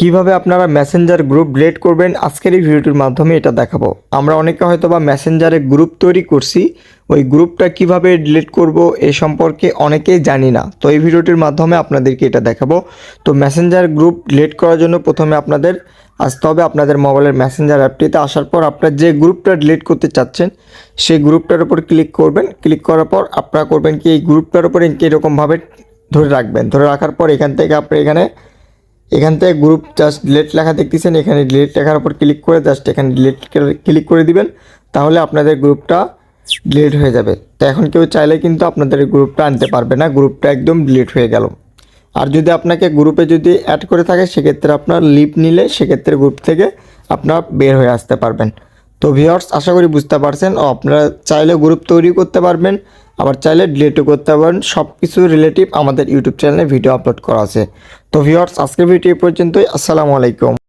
কীভাবে আপনারা Messenger group delete করবেন, আজকের এই ভিডিওটির মাধ্যমে এটা দেখাবো। আমরা অনেকে হয়তো বা মেসেঞ্জারে গ্রুপ তৈরি করছি, ওই গ্রুপটা কীভাবে ডিলিট করব এ সম্পর্কে অনেকেই জানি না। তো এই ভিডিওটির মাধ্যমে আপনাদেরকে এটা দেখাবো। তো মেসেঞ্জার গ্রুপ ডিলিট করার জন্য প্রথমে আপনাদের আসতে হবে আপনাদের মোবাইলের মেসেঞ্জার অ্যাপটিতে আসার পর আপনার যে গ্রুপটা ডিলিট করতে চাচ্ছেন, সেই গ্রুপটার উপর ক্লিক করবেন। ক্লিক করার পর আপনারা করবেন কি, এই গ্রুপটার উপরে এরকমভাবে ধরে রাখবেন। ধরে রাখার পর এখান থেকে আপনি এখানে এখান থেকে গ্রুপ জাস্ট ডিলেট লেখা দেখতেছেন, এখানে ডিলেট লেখার উপর ক্লিক করে জাস্ট এখানে ডিলেট ক্লিক করে দিবেন, তাহলে আপনাদের গ্রুপটা ডিলিট হয়ে যাবে। তো এখন কেউ চাইলে কিন্তু আপনাদের গ্রুপটা আনতে পারবে না গ্রুপটা একদম ডিলিট হয়ে গেল। আর যদি আপনাকে গ্রুপে যদি অ্যাড করে থাকে, সেক্ষেত্রে আপনার লিভ নিলে সেক্ষেত্রে গ্রুপ থেকে আপনার বের হয়ে আসতে পারবেন। তো ভিওর্স আশা করি বুঝতে পারছেন ও আপনারা চাইলে গ্রুপ তৈরি করতে পারবেন, আবার চাইলে ডিলেটও করতে পারবেন সব কিছু রিলেটিভ আমাদের ইউটিউব চ্যানেলে ভিডিও আপলোড করা আছে। তো ভিওর্স আজকের ভিডিও পর্যন্তই, আসসালামু আলাইকুম।